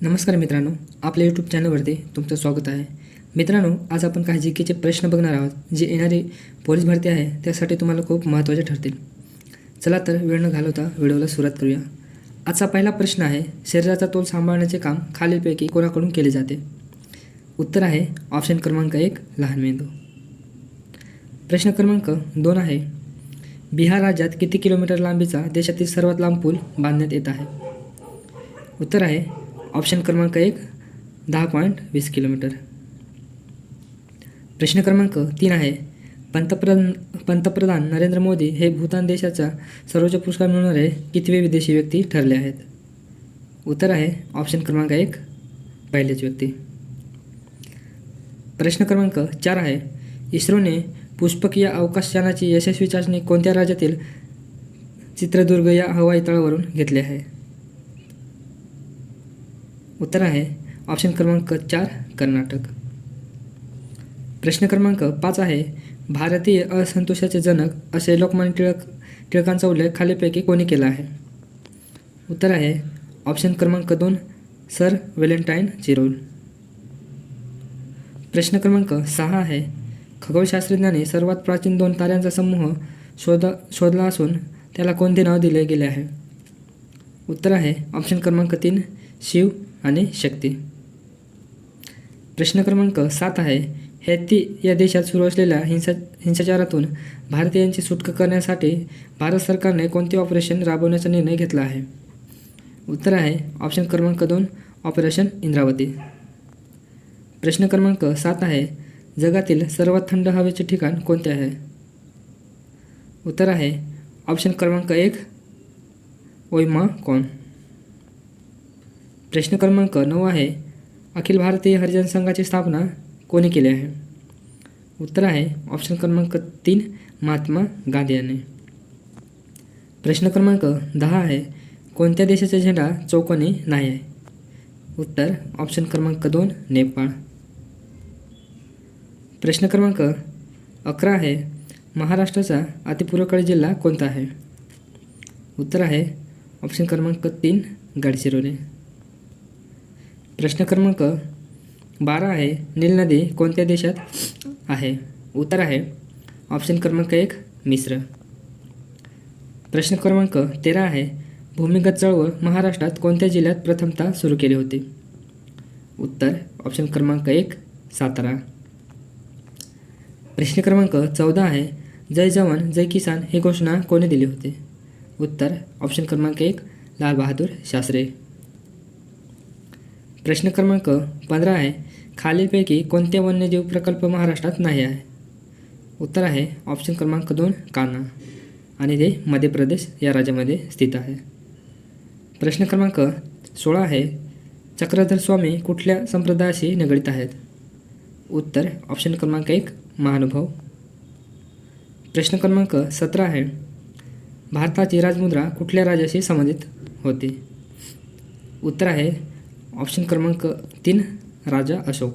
नमस्कार मित्रांनो आपल्या यूट्यूब चॅनलवरती तुमचं स्वागत आहे. मित्रांनो आज आपण काही जी केचे प्रश्न बघणार आहोत जे येणारी पोलीस भरती आहे त्यासाठी तुम्हाला खूप महत्त्वाचे ठरतील. चला तर वेळ न घालवता व्हिडिओला सुरुवात करूया. आजचा पहिला प्रश्न आहे शरीराचा तोल सांभाळण्याचे काम खालीलपैकी कोणाकडून केले जाते? उत्तर आहे ऑप्शन क्रमांक एक लहान मेंदू. प्रश्न क्रमांक दोन आहे बिहार राज्यात किती किलोमीटर लांबीचा देशातील सर्वात लांब पूल बांधण्यात येत आहे? उत्तर आहे ऑप्शन क्रमांक एक दहा पॉईंट वीस किलोमीटर. प्रश्न क्रमांक तीन आहे पंतप्रधान पंतप्रधान नरेंद्र मोदी हे भूतान देशाचा सर्वोच्च पुरस्कार मिळवणारे कितवे विदेशी व्यक्ती ठरले आहेत? उत्तर आहे ऑप्शन क्रमांक एक पहिलेच व्यक्ती. प्रश्न क्रमांक चार आहे इस्रोने पुष्पक या अवकाशयानाची यशस्वी चाचणी कोणत्या राज्यातील चित्रदुर्ग या हवाई तळावरून घेतली आहे? उत्तर आहे. ऑप्शन क्रमांक चार कर्नाटक. प्रश्न क्रमांक पाच आहे. भारतीय असंतोषाचे जनक असे लोकमान्य टिळक टिळकांचा उल्लेख खालीपैकी कोणी केला आहे? उत्तर आहे. ऑप्शन क्रमांक दोन सर व्हॅलेंटाईन चिरोल प्रश्न क्रमांक सहा आहे. खगोलशास्त्रज्ञांनी सर्वात प्राचीन दोन ताऱ्यांचा समूह शोध शोधला असून त्याला कोणते नाव दिले गेले आहे? उत्तर आहे. ऑप्शन क्रमांक तीन शिव आणि शक्ती. प्रश्न क्रमांक सात आहे हॅती या देशात सुरू असलेल्या हिंसा हिंसाचारातून भारतीयांची सुटका करण्यासाठी भारत सरकारने कोणते ऑपरेशन राबवण्याचा निर्णय घेतला आहे? उत्तर आहे ऑप्शन क्रमांक दोन ऑपरेशन इंद्रावती. प्रश्न क्रमांक सात आहे जगातील सर्वात थंड हवेचे ठिकाण कोणते आहे? उत्तर आहे ऑप्शन क्रमांक एक ओयमा कोण प्रश्न क्रमांक नऊ आहे. अखिल भारतीय हरिजन संघाची स्थापना कोणी केली आहे? उत्तर आहे ऑप्शन क्रमांक तीन महात्मा गांधी यांनी. प्रश्न क्रमांक दहा आहे कोणत्या देशाचा झेंडा चौकोनी नाही आहे? उत्तर ऑप्शन क्रमांक दोन नेपाळ. प्रश्न क्रमांक अकरा आहे महाराष्ट्राचा अतिपूर्वेकडील जिल्हा कोणता आहे? उत्तर आहे ऑप्शन क्रमांक तीन गडचिरोली. प्रश्न क्रमांक बारा आहे. नील नदी कोणत्या देशात आहे? उत्तर आहे. ऑप्शन क्रमांक एक मिश्र प्रश्न क्रमांक तेरा आहे. भूमिगत चळवळ महाराष्ट्रात कोणत्या जिल्ह्यात प्रथमतः सुरू केली होती? उत्तर ऑप्शन क्रमांक एक सातारा. प्रश्न क्रमांक चौदा आहे. जय जवान जय किसान ही घोषणा कोणी दिली होती? उत्तर ऑप्शन क्रमांक एक लाल बहादूर शास्त्री. प्रश्न क्रमांक पंधरा आहे खालीलपैकी कोणते वन्यजीव प्रकल्प महाराष्ट्रात नाही आहे? उत्तर आहे ऑप्शन क्रमांक दोन कान्हा. आणि ते मध्य प्रदेश या राज्यामध्ये स्थित आहे. प्रश्न क्रमांक सोळा आहे चक्रधर स्वामी कुठल्या संप्रदायाशी निगडीत आहेत? उत्तर ऑप्शन क्रमांक एक महानुभव. प्रश्न क्रमांक सतरा आहे भारताची राजमुद्रा कुठल्या राजाशी संबंधित होती? उत्तर आहे ऑप्शन क्रमांक तीन राजा अशोक.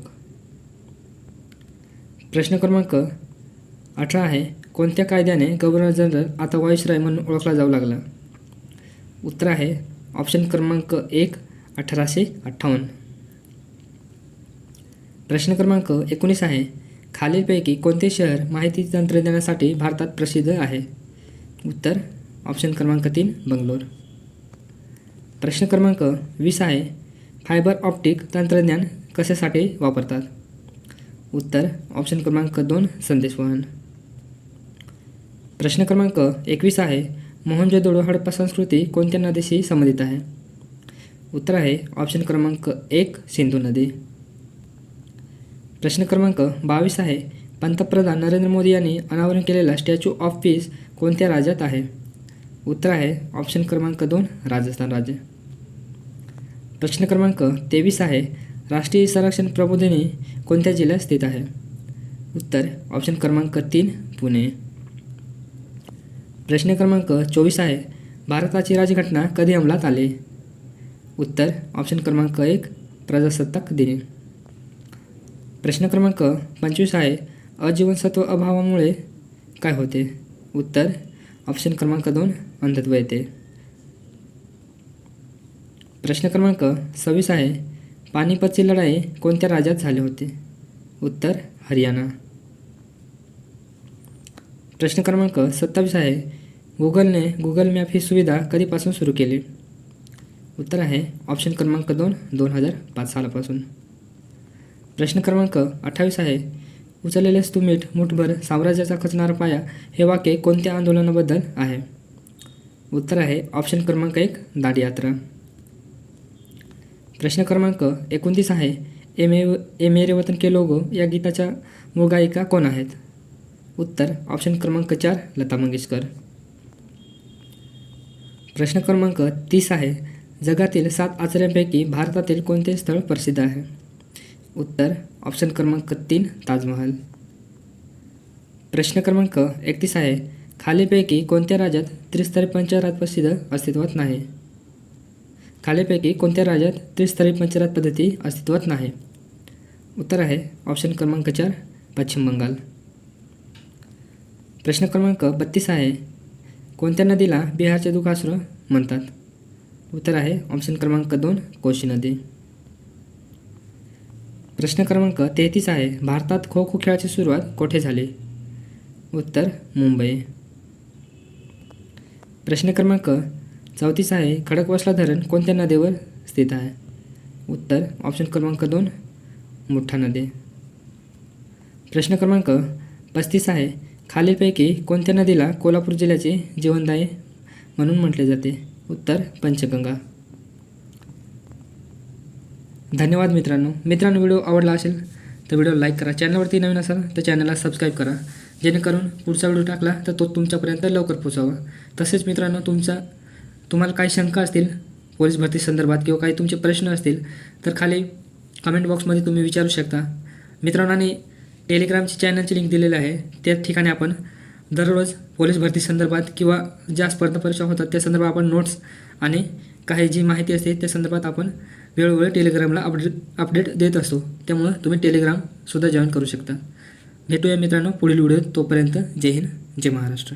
प्रश्न क्रमांक अठरा आहे कोणत्या कायद्याने गव्हर्नर जनरल आता वायसराय म्हणून ओळखला जाऊ लागला? उत्तर आहे ऑप्शन क्रमांक एक अठराशे अठ्ठावन्न. प्रश्न क्रमांक एकोणीस आहे खालीलपैकी कोणते शहर माहिती तंत्रज्ञानासाठी भारतात प्रसिद्ध आहे? उत्तर ऑप्शन क्रमांक तीन बंगलोर. प्रश्न क्रमांक वीस आहे फायबर ऑप्टिक तंत्रज्ञान कशासाठी वापरतात? उत्तर ऑप्शन क्रमांक दोन संदेश वहन. प्रश्न क्रमांक एकवीस आहे मोहनजोदडो हडप्पा संस्कृती कोणत्या नदीशी संबंधित आहे? उत्तर आहे ऑप्शन क्रमांक एक सिंधू नदी. प्रश्न क्रमांक बावीस आहे पंतप्रधान नरेंद्र मोदी यांनी अनावरण केलेला स्टॅच्यू ऑफ पीस कोणत्या राज्यात आहे? उत्तर आहे ऑप्शन क्रमांक दोन राजस्थान राज्य. प्रश्न क्रमांक तेवीस आहे. राष्ट्रीय संरक्षण प्रबोधिनी कोणत्या जिल्ह्यात स्थित आहे? उत्तर ऑप्शन क्रमांक तीन पुणे. प्रश्न क्रमांक चोवीस आहे. भारताची राजघटना कधी अंमलात आली? उत्तर ऑप्शन क्रमांक एक प्रजासत्ताक दिनी. प्रश्न क्रमांक पंचवीस आहे. अजीवनसत्व अभावामुळे काय होते? उत्तर ऑप्शन क्रमांक दोन अंधत्व येते. प्रश्न क्रमांक सव्वीस आहे पानिपतची लढाई कोणत्या राज्यात झाले होते? उत्तर हरियाणा. प्रश्न क्रमांक सत्तावीस आहे गुगलने गुगल मॅप ही सुविधा कधीपासून सुरू केली? उत्तर आहे ऑप्शन क्रमांक दोन दोन हजार पाच सालापासून. प्रश्न क्रमांक अठ्ठावीस आहे उचललेलेस तू मीठ मुठभर साम्राज्याचा खचणारा पाया हे वाक्य कोणत्या आंदोलनाबद्दल आहे? उत्तर आहे ऑप्शन क्रमांक एक दांडीयात्रा प्रश्न क्रमांक एकोणतीस आहे. ए मे ए मेरे वतन के लोगो या गीताच्या मूळ गायिका कोण आहेत? उत्तर ऑप्शन क्रमांक चार लता मंगेशकर. प्रश्न क्रमांक तीस आहे. जगातील सात आचऱ्यांपैकी भारतातील कोणते स्थळ प्रसिद्ध आहे? उत्तर ऑप्शन क्रमांक तीन ताजमहल. प्रश्न क्रमांक एकतीस आहे. खालीपैकी कोणत्या राज्यात त्रिस्तरी पंचायत प्रसिद्ध अस्तित्वात नाही? खालीपैकी कोणत्या राज्यात त्रिस्तरी पंचरात पद्धती अस्तित्वात नाही? उत्तर आहे ऑप्शन क्रमांक चार पश्चिम बंगाल. प्रश्न क्रमांक बत्तीस आहे कोणत्या नदीला बिहारचे दुखासुर म्हणतात? उत्तर आहे ऑप्शन क्रमांक दोन कोशी नदी. प्रश्न क्रमांक तेहतीस आहे भारतात खो खो खेळाची सुरुवात कोठे झाली? उत्तर मुंबई. प्रश्न क्रमांक चौतीस आहे. खडकवासला धरण कोणत्या नदीवर स्थित आहे? उत्तर ऑप्शन क्रमांक दोन मुठा नदी. प्रश्न क्रमांक पस्तीस आहे. खालीलपैकी कोणत्या नदीला कोल्हापूर जिल्ह्याचे जीवनदायी म्हणून म्हटले जाते? उत्तर पंचगंगा. धन्यवाद मित्रांनो. मित्रांनो व्हिडिओ आवडला असेल तर व्हिडिओ लाईक करा. चॅनलवरती नवीन असाल तर चॅनलला सबस्क्राईब करा. जेणेकरून पुढचा व्हिडिओ टाकला तर तो तुमच्यापर्यंत लवकर पोचावा तसेच मित्रांनो तुमचा तुम्हाला काही शंका असतील पोलीस भरती संदर्भात किंवा काही तुमचे प्रश्न असतील तर खाली कमेंट बॉक्समध्ये तुम्ही विचारू शकता. मित्रांनो आणि टेलिग्रामची चॅनलची लिंक दिलेली आहे. त्या ठिकाणी आपण दररोज पोलीस भरती संदर्भात किंवा ज्या स्पर्धा परीक्षा होतात त्या संदर्भात आपण नोट्स आणि काही जी माहिती असते त्या संदर्भात आपण वेळोवेळी टेलिग्रामला अपडेट अपडेट देत असतो. त्यामुळं तुम्ही टेलिग्रामसुद्धा जॉईन करू शकता. भेटूया मित्रांनो पुढील व्हिडिओ तोपर्यंत. जय हिंद जय महाराष्ट्र.